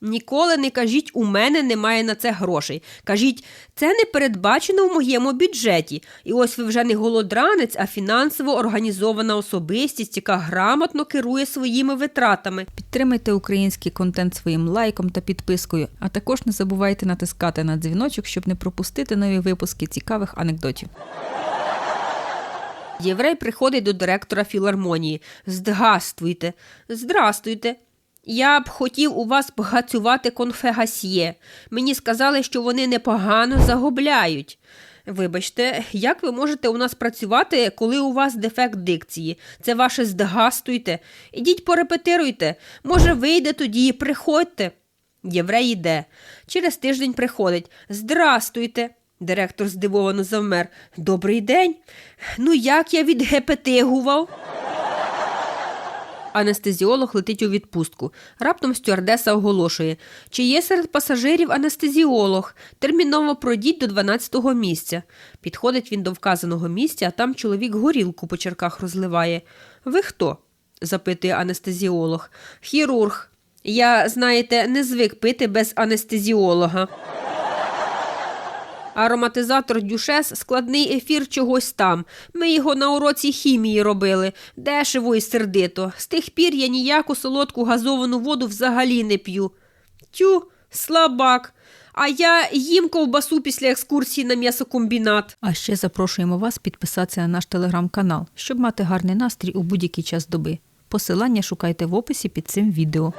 Ніколи не кажіть, у мене немає на це грошей. Кажіть, це не передбачено в моєму бюджеті. І ось ви вже не голодранець, а фінансово організована особистість, яка грамотно керує своїми витратами. Підтримайте український контент своїм лайком та підпискою, а також не забувайте натискати на дзвіночок, щоб не пропустити нові випуски цікавих анекдотів. Єврей приходить до директора філармонії. Здравствуйте. Здрастуйте. Я б хотів у вас погацювати конфегасьє. Мені сказали, що вони непогано загубляють. Вибачте, як ви можете у нас працювати, коли у вас дефект дикції? Це ваше здгастуйте. Ідіть порепетируйте. Може, вийде тоді, і приходьте. Єврей іде. Через тиждень приходить. Здрастуйте. Директор здивовано завмер. Добрий день. Ну, як я відгепетигував? Анестезіолог летить у відпустку. Раптом стюардеса оголошує, чи є серед пасажирів анестезіолог. Терміново пройдіть до 12-го місця. Підходить він до вказаного місця, а там чоловік горілку по черках розливає. Ви хто? запитує анестезіолог. Хірург. Я, знаєте, не звик пити без анестезіолога. Ароматизатор дюшес складний ефір чогось там. Ми його на уроці хімії робили. Дешево і сердито. З тих пір я ніяку солодку газовану воду взагалі не п'ю. Тю, слабак. А я їм ковбасу після екскурсії на м'ясокомбінат. А ще запрошуємо вас підписатися на наш телеграм-канал, щоб мати гарний настрій у будь-який час доби. Посилання шукайте в описі під цим відео.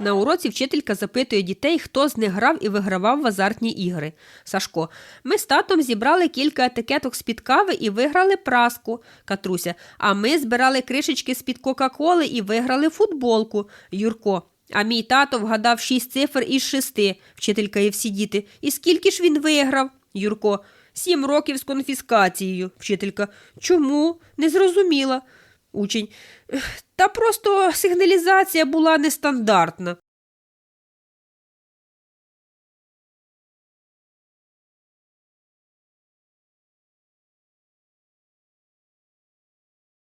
На уроці вчителька запитує дітей, хто з них грав і вигравав в азартні ігри. Сашко, ми з татом зібрали кілька етикеток з-під кави і виграли праску. Катруся, а ми збирали кришечки з-під Кока-Коли і виграли футболку. Юрко, а мій тато вгадав шість цифр із шести. Вчителька і всі діти. І скільки ж він виграв? Юрко, сім років з конфіскацією. Вчителька. Чому? Не зрозуміла. Учень. Та просто сигналізація була нестандартна.